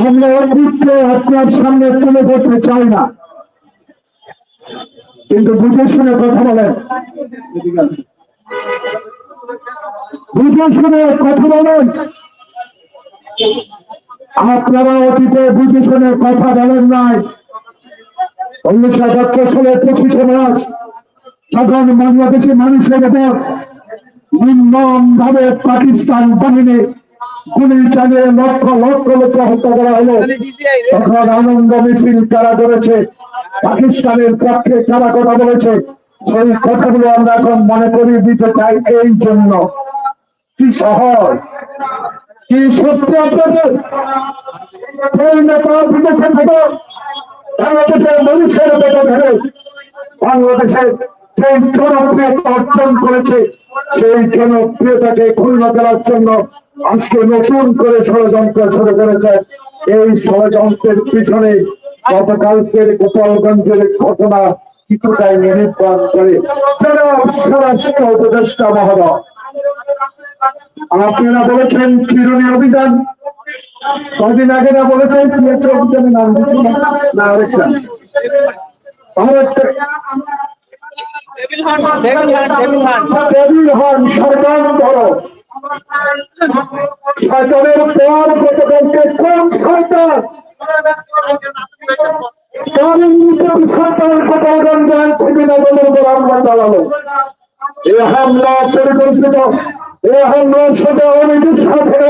আমরা অভিজ্ঞ আপনার সামনে তুলে ধরতে চাই না। কিন্তু বুঝে শুনে কথা বলেন। বুঝে শুনে কথা বলেন। আপনারা অতীতে বুঝে কথা বলেন নাই। উনিশশো একাত্তর সালে পঁচিশে মার্চ যখন বাংলাদেশের মানুষের উপর নির্মম ভাবে পাকিস্তান বাহিনী গুলি চালিয়ে লক্ষ লক্ষ লক্ষ হত্যা করা হলো। তখন আনন্দ মিছিল কারা করেছে? পাকিস্তানের পক্ষে কারা কথা বলেছে? সেই কথাগুলো আমরা এখন মনে করিয়ে দিতে চাই এই জন্য। কি শহর? কি সত্য আপনাদের বাংলাদেশের মানুষের বেতন ধরে বাংলাদেশের সেই জনপ্রিয়তা অর্জন করেছে, সেই জনপ্রিয়তাকে ক্ষুণ্ণ করার জন্য আজকে নতুন করে ষড়যন্ত্র শুরু করেছে। এই ষড়যন্ত্রের পিছনে গতকালকের গোপালগঞ্জের ঘটনা কিছুটাই নিরূপণ করে। জনাব স্বরাষ্ট্র উপদেষ্টা মহোদয় আপনারা বলেছেন চিরুনি অভিযান? কদিন আগে না বলেছেন পিএচও অভিযানের নাম দিচ্ছি না? আরেকটা। সরকার ধরো। সরকারের পর গতকালকে কোন সরকার কারণ সরকার গোপালগঞ্জ আনছে বিনোদনের উপর হামলা চালালো। এ হামলা পরিকল্পিত এ হামলার সাথে অনেকের সাথে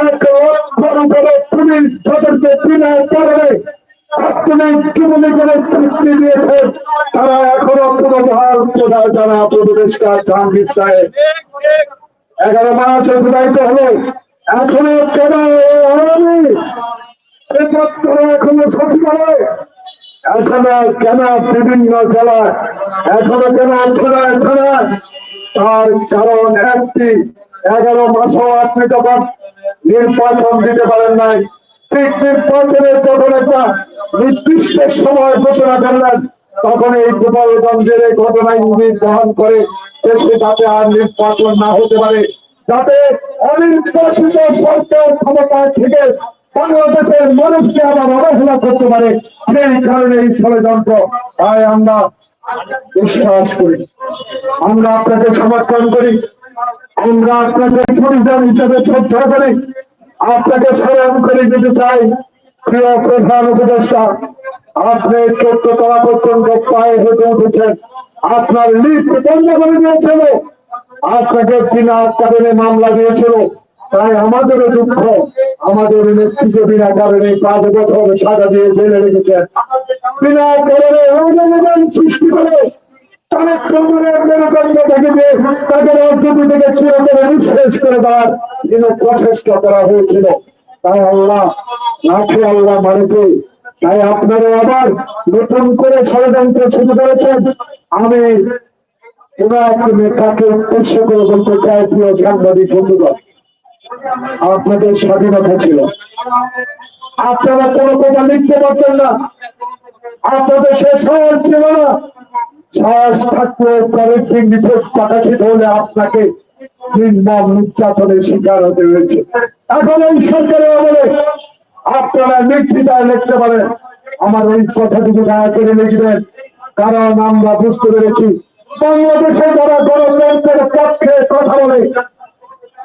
এক লক্ষ করে পুলিশ তাদেরকে বিনা কারণে পুলিশ কি মনে করে চুক্তি দিয়েছে তারা এখনও কোনো ভার কোথায় যারা উপদেষ্টা জাহাঙ্গীর সাহেব এগারো মাস অতিবাহিত হলো এখনও কেন এখনও সচিবালয় এখনও কেন বিভিন্ন জেলায়, এখনও কেন থানায় থানায় তার কারণ একটি, এগারো মাসও আপনি যখন নির্বাচন দিতে পারেন নাই, ঠিক নির্বাচনের যখন একটা নির্দিষ্ট সময় ঘোষণা করলেন, তখন এই গোপালগঞ্জের এই ঘটনা ইঙ্গিত বহন করে দেশে যাতে আর নির্বাচন না হতে পারে, যাতে অনির্বাচিত সরকার ক্ষমতা থেকে বাংলাদেশের মানুষকে আবার অবহেলা করতে পারে, সেই কারণে এই ষড়যন্ত্র। তাই আমরা বিশ্বাস করি। আমরা আপনাকে সমর্থন করি। আমরা আপনাকে পরিজন হিসেবে শ্রদ্ধা করি। আপনাকে স্মরণ করে দিতে চাই, প্রিয় প্রধান উপদেষ্টা, আপনি চোদ্দ তলা পর্যন্ত পায়ে হেঁটে উঠেছেন। আপনার লিফট বন্ধ করে দিয়েছিল। আপনাকে বিনা কারণে মামলা দিয়েছিল। তাই আমাদেরও দুঃখ, আমাদের নেতৃত্ব বিনা কারণে পাঁচ বছর সাজা দিয়ে জেলে রেখেছেন। বিনা কারণে সৃষ্টি করে তাই আল্লাহ আল্লাহ তাই আবার করে আমি নেতাকে উদ্দেশ্য করে বলতে চাই, প্রিয় সাংবাদিক বন্ধুগণ আপনাদের স্বাধীনতা ছিল। আপনারা কোনো কথা লিখতে পারতেন না। আপনাদের সে সাহস ছিল না। সাহস থাকলে কয়েকদিন রিপোর্ট পাঠাচ্ছি হলে আপনাকে নির্মম নির্যাতনের শিকার হতে হয়েছে। এখন এই সরকারের আমলে আপনারা নির্দিতায় লিখতে পারেন আমার এই কথাটুকু দয়া করে লিখবেন, কারণ আমরা বুঝতে পেরেছি, বাংলাদেশে যারা গণতন্ত্রের পক্ষে কথা বলে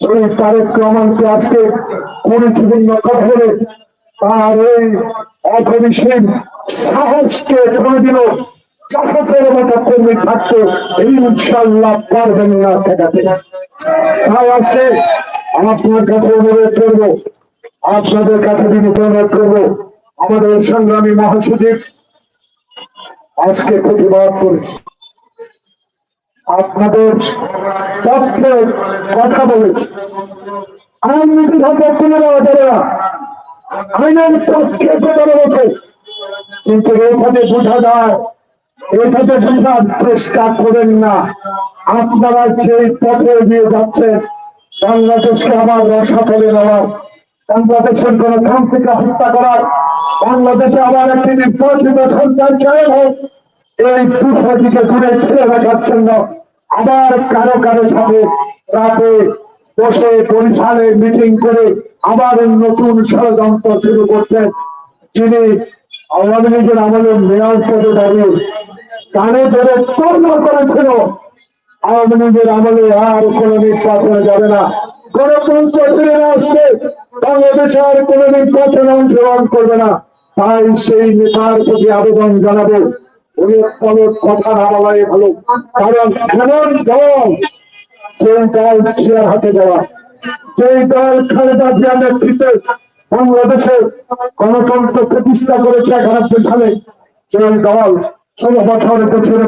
সেই তারেক রহমানকে আজকে পরিচিন্ন কথা বলে তার এই অপরিসীম সাহসকে কোনোদিনও আজকে আপনার কাছে আপনাদের কাছে করব, আমাদের সংগ্রামী মহাসচিব আজকে প্রতিবাদ করেছি আপনাদের পক্ষে কথা বলেছি থেকে আইনের পক্ষে কিন্তু এইখানে বোঝা যায় বোঝার চেষ্টা করেন না। আপনারা যে পথে এগিয়ে যাচ্ছেন, বাংলাদেশকে আবার রসাতলে নেওয়ার। বাংলাদেশের কোন ধান্তিকে হত্যা করার। বাংলাদেশে আবার একটি নির্বাচিত সরকার কায়েম হোক। এই বিষয়টিকে দূরে ছেড়ে রাখার জন্য আবার কারও কারও সাথে রাতে বসে বরিশালে মিটিং করে আবার নতুন ষড়যন্ত্র শুরু করছেন যিনি আওয়ামী লীগের আমলে মেয়র পদে দাঁড়িয়ে কানে ধরে চর্মা করেছিল। আওয়ামী লীগের আমলে আর কোন নির্বাচনে যাবে না। গণতন্ত্র ফিরে আসবে বাংলাদেশে আর কোন নির্বাচনে অংশগ্রহণ করবে না। তাই সেই নেতার প্রতি আবেদন জানাব। গণতন্ত্র প্রতিষ্ঠা করেছে সেই দল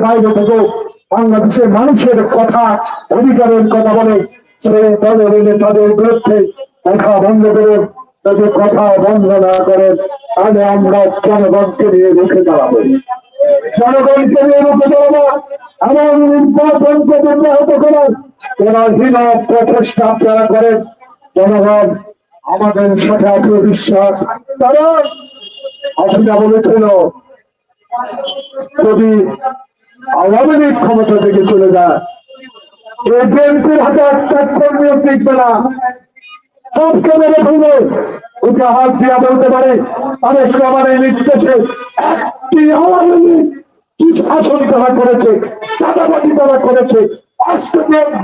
বাইরে বাংলাদেশের মানুষের কথা, অধিকারের কথা বলে, সেই দলের নেতাদের বিরুদ্ধে কথা বন্ধ করে যদি কথা বন্ধ না করেন তাহলে আমরা জনগণকে নিয়ে রুখে দাঁড়াবো। জনগণকে নিয়ে রুখে দাঁড়াবো নির্বাচনকে করার হীন প্রচেষ্টা আপনারা করেন। জনগণ, আমাদের সাথে আত্মবিশ্বাস তারা অসুবিধা বলেছিল, যদি আওয়ামী লীগ ক্ষমতা থেকে চলে যায়, এই বিএনপির হাতে একটা কর্মীও টিকবে না মেরে ওকে হাত দিয়া বলতে পারে একটি আওয়ামী কি শাসন তারা করেছে চাঁদাবাদি তারা করেছে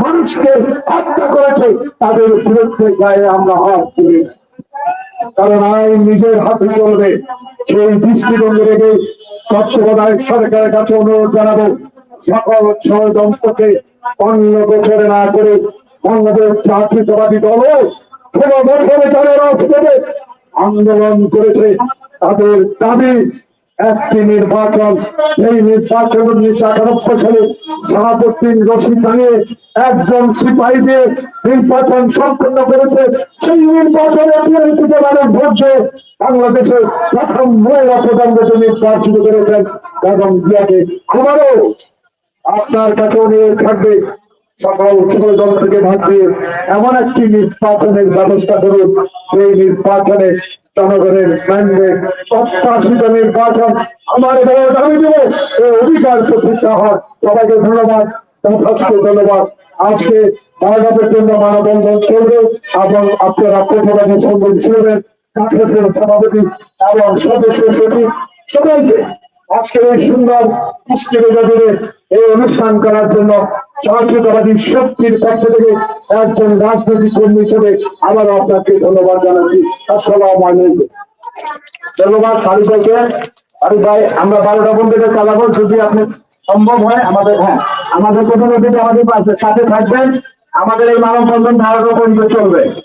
মানুষকে হত্যা করেছে, তাদের বিরুদ্ধে গায়ে আমরা হাত তুলি। কারণ আইন নিজের হাতে চলবে। সেই দৃষ্টিভঙ্গি রেখে তত্ত্বাবধায়ক সরকারের কাছে অনুরোধ জানাব, সকল ষড়যন্ত্রকে অন্য বছরে না করে অন্যদের বাংলাদেশ জাতীয়তাবাদী দলও ষোলো বছরে তাদের অর্থে আন্দোলন করেছে। তাদের দাবি, একটি নির্বাচন, এই নির্বাচন উনিশশো আটানব্বই সালে শাহাবুদ্দিন রশিদ ভাঙিয়ে একজন সিপাহী দিয়ে নির্বাচন সম্পন্ন করেছে। সেই নির্বাচনে বিএনপিতে মানুষ ভোট দিয়ে বাংলাদেশের প্রথম মহিলা প্রধানমন্ত্রী নির্বাচিত করেছেন এবং আমারও আপনার কাছে অনুরোধ থাকবে সকল এমন একটি নির্বাচনের ব্যবস্থা এই নির্বাচনে জনগণের প্রত্যাশিত নির্বাচন আমার দাবি এই অধিকার প্রতিষ্ঠা হয় সবাইকে ধন্যবাদ তথাস্থ ধন্যবাদ। আজকে বারোটা পর্যন্ত মানববন্ধন চলবে এবং আপনারা প্রতিবাদী সম্বল ছিলেন সভাপতি এবং সদস্য সচিব, সবাইকে আজকের এই সুন্দর পুষ্টি মেজাজে এই অনুষ্ঠান করার জন্য জাতীয়তাবাদী শক্তির পক্ষ থেকে একজন রাজনৈতিক কর্মী হিসেবে আবার আপনাকে ধন্যবাদ জানাচ্ছি। আসসালাম আলাইকুম। ধন্যবাদ সারি ভাইকে। সারি ভাই, আমরা বারোটা বন্ধুকে চালাবো। যদি আপনি সম্ভব হয়, আমাদের হ্যাঁ আমাদের প্রতিনিধি আমাদের পাশে- সাথে থাকবেন। আমাদের এই মানববন্ধন বারোটা পর্যন্ত চলবে।